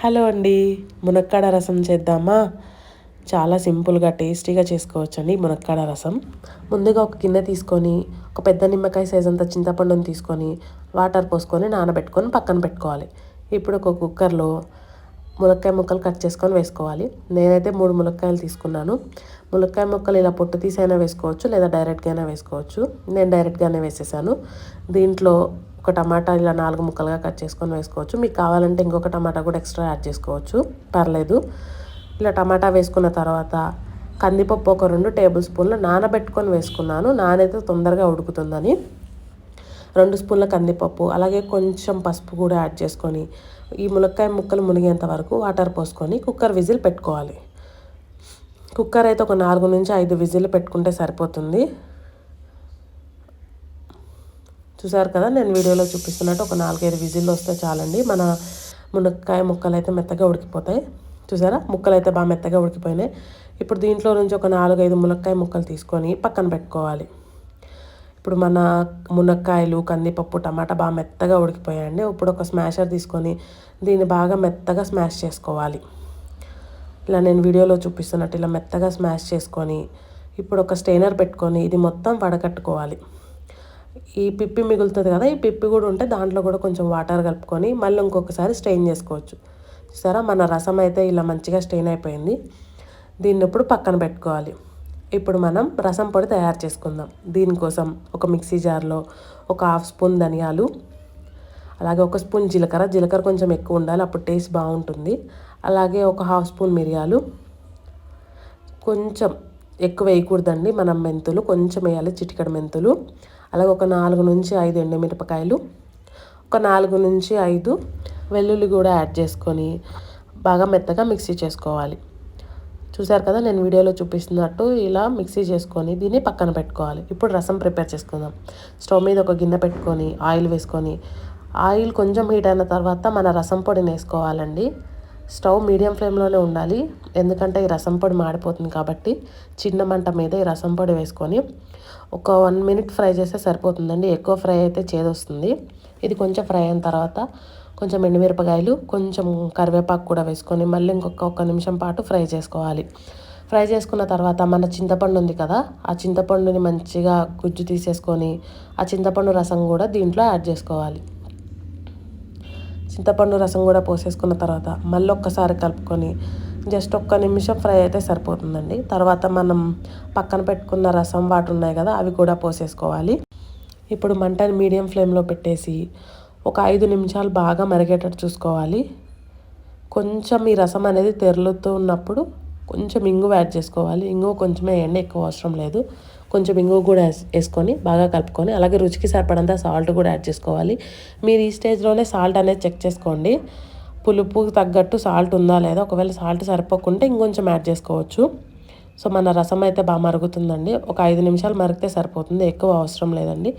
Hello అండి మునక్కాడ రసం చేద్దామా? చాలా సింపుల్గా టేస్టీగా చేసుకోవచ్చండి మునక్కాడ రసం. ముందుగా ఒక గిన్నె తీసుకొని ఒక పెద్ద నిమ్మకాయ సైజ్ అంత చింతపండుని తీసుకొని వాటర్ పోసుకొని నానబెట్టుకొని పక్కన పెట్టుకోవాలి. ఇప్పుడు ఒక కుక్కర్లో మునక్కాయ ముక్కలు కట్ చేసుకొని వేసుకోవాలి. నేనైతే మూడు మునక్కాయలు తీసుకున్నాను. మునక్కాయ ముక్కలు ఇలా పొట్టు తీసైనా వేసుకోవచ్చు లేదా డైరెక్ట్గా అయినా వేసుకోవచ్చు. నేను డైరెక్ట్గానే వేసేసాను. దీంట్లో ఒక టమాటా ఇలా నాలుగు ముక్కలుగా కట్ చేసుకొని వేసుకోవచ్చు. మీకు కావాలంటే ఇంకొక టమాటా కూడా ఎక్స్ట్రా యాడ్ చేసుకోవచ్చు. పర్లేదు. ఇలా టమాటా వేసుకున్న తర్వాత కందిపప్పు ఒక రెండు టేబుల్ స్పూన్లు నానబెట్టుకొని వేసుకున్నాను. నానైతే తొందరగా ఉడుకుతుందని. రెండు స్పూన్ల కందిపప్పు అలాగే కొంచెం పసుపు కూడా యాడ్ చేసుకొని ఈ ములక్కాయ ముక్కలు మునిగేంత వరకు వాటర్ పోసుకొని కుక్కర్ విజిల్ పెట్టుకోవాలి. కుక్కర్ అయితే ఒక నాలుగు నుంచి ఐదు విజిల్ పెట్టుకుంటే సరిపోతుంది. చూసారు కదా నేను వీడియోలో చూపిస్తున్నట్టు ఒక నాలుగైదు విజిల్లు వస్తే చాలండి. మన మునక్కాయ ముక్కలు అయితే మెత్తగా ఉడికిపోతాయి. చూసారా? ముక్కలు అయితే బాగా మెత్తగా ఉడికిపోయినాయి. ఇప్పుడు దీంట్లో నుంచి ఒక నాలుగైదు మునక్కాయ ముక్కలు తీసుకొని పక్కన పెట్టుకోవాలి. ఇప్పుడు మన మునక్కాయలు కందిపప్పు టమాటా బాగా మెత్తగా ఉడికిపోయాయండి. ఇప్పుడు ఒక స్మాషర్ తీసుకొని దీన్ని బాగా మెత్తగా స్మాష్ చేసుకోవాలి. ఇలా నేను వీడియోలో చూపిస్తున్నట్టు ఇలా మెత్తగా స్మాష్ చేసుకొని ఇప్పుడు ఒక స్టెయినర్ పెట్టుకొని ఇది మొత్తం వడకట్టుకోవాలి. ఈ పిప్పి మిగులుతుంది కదా ఈ పిప్పి కూడా ఉంటే దాంట్లో కూడా కొంచెం వాటర్ కలుపుకొని మళ్ళీ ఇంకొకసారి స్ట్రెయిన్ చేసుకోవచ్చు. చూసారా మన రసం అయితే ఇలా మంచిగా స్ట్రెయిన్ అయిపోయింది. దీన్ని ఇప్పుడు పక్కన పెట్టుకోవాలి. ఇప్పుడు మనం రసం పొడి తయారు చేసుకుందాం. దీనికోసం ఒక మిక్సీ జార్లో ఒక హాఫ్ స్పూన్ ధనియాలు అలాగే ఒక స్పూన్ జీలకర్ర. జీలకర్ర కొంచెం ఎక్కువ ఉండాలి అప్పుడు టేస్ట్ బాగుంటుంది. అలాగే ఒక హాఫ్ స్పూన్ మిరియాలు కొంచెం ఎక్కువ వేయకూడదండి. మనం మెంతులు కొంచెం వేయాలి చిటికడ మెంతులు. అలాగే ఒక నాలుగు నుంచి ఐదు ఎండుమిరపకాయలు ఒక నాలుగు నుంచి ఐదు వెల్లుల్లి కూడా యాడ్ చేసుకొని బాగా మెత్తగా మిక్సీ చేసుకోవాలి. చూసారు కదా నేను వీడియోలో చూపిస్తున్నట్టు ఇలా మిక్సీ చేసుకొని దీన్ని పక్కన పెట్టుకోవాలి. ఇప్పుడు రసం ప్రిపేర్ చేసుకుందాం. స్టవ్ మీద ఒక గిన్నె పెట్టుకొని ఆయిల్ వేసుకొని ఆయిల్ కొంచెం హీట్ అయిన తర్వాత మన రసం పొడిని వేసుకోవాలండి. స్టవ్ మీడియం ఫ్లేమ్లోనే ఉండాలి. ఎందుకంటే ఈ రసం పొడి మాడిపోతుంది కాబట్టి చిన్న మంట మీద ఈ రసం పొడి వేసుకొని ఒక వన్ మినిట్ ఫ్రై చేస్తే సరిపోతుందండి. ఎక్కువ ఫ్రై అయితే చేదొస్తుంది. ఇది కొంచెం ఫ్రై అయిన తర్వాత కొంచెం ఎండుమిరపకాయలు కొంచెం కరివేపాకు కూడా వేసుకొని మళ్ళీ ఇంకొక ఒక్క నిమిషం పాటు ఫ్రై చేసుకోవాలి. ఫ్రై చేసుకున్న తర్వాత మన చింతపండు ఉంది కదా ఆ చింతపండుని మంచిగా గుజ్జు తీసేసుకొని ఆ చింతపండు రసం కూడా దీంట్లో యాడ్ చేసుకోవాలి. చింతపండు రసం కూడా పోసేసుకున్న తర్వాత మళ్ళీ ఒక్కసారి కలుపుకొని జస్ట్ ఒక్క నిమిషం ఫ్రై అయితే సరిపోతుందండి. తర్వాత మనం పక్కన పెట్టుకున్న రసం వాటి ఉన్నాయి కదా అవి కూడా పోసేసుకోవాలి. ఇప్పుడు మంటని మీడియం ఫ్లేమ్లో పెట్టేసి ఒక ఐదు నిమిషాలు బాగా మరిగేటట్టు చూసుకోవాలి. కొంచెం ఈ రసం అనేది తెరులుతూ ఉన్నప్పుడు కొంచెం ఇంగు యాడ్ చేసుకోవాలి. ఇంగు కొంచెమే వేయండి ఎక్కువ అవసరం లేదు. కొంచెం ఇంగు కూడా వేసుకొని బాగా కలుపుకొని అలాగే రుచికి సరిపడంత సాల్ట్ కూడా యాడ్ చేసుకోవాలి. మీరు ఈ స్టేజ్లోనే సాల్ట్ అనేది చెక్ చేసుకోండి. పులుపు తగ్గట్టు సాల్ట్ ఉందా లేదా? ఒకవేళ సాల్ట్ సరిపోకుంటే ఇంకొంచెం యాడ్ చేసుకోవచ్చు. సో మన రసం అయితే బాగా మరుగుతుందండి. ఒక ఐదు నిమిషాలు మరిగితే సరిపోతుంది. ఎక్కువ అవసరం లేదండి.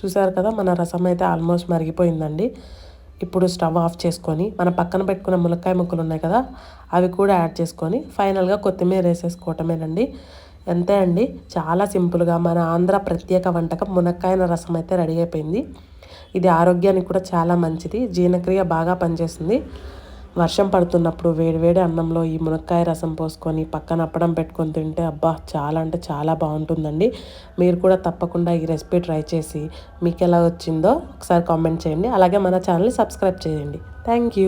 చూసారు కదా మన రసం అయితే ఆల్మోస్ట్ మరిగిపోయిందండి. ఇప్పుడు స్టవ్ ఆఫ్ చేసుకొని మన పక్కన పెట్టుకున్న ములక్కాయ ముక్కలు ఉన్నాయి కదా అవి కూడా యాడ్ చేసుకొని ఫైనల్గా కొత్తిమీర వేసేసుకోవటమేనండి. అంతే అండి. చాలా సింపుల్గా మన ఆంధ్ర ప్రత్యేక వంటకం మునక్కాయన రసం అయితే రెడీ అయిపోయింది. ఇది ఆరోగ్యానికి కూడా చాలా మంచిది. జీర్ణక్రియ బాగా పనిచేస్తుంది. వర్షం పడుతున్నప్పుడు వేడివేడి అన్నంలో ఈ మునక్కాయ రసం పోసుకొని పక్కన అప్పడం పెట్టుకొని తింటే అబ్బా చాలా అంటే చాలా బాగుంటుందండి. మీరు కూడా తప్పకుండా ఈ రెసిపీ ట్రై చేసి మీకు ఎలా వచ్చిందో ఒకసారి కామెంట్ చేయండి. అలాగే మన ఛానల్ని సబ్స్క్రైబ్ చేయండి. Thank you.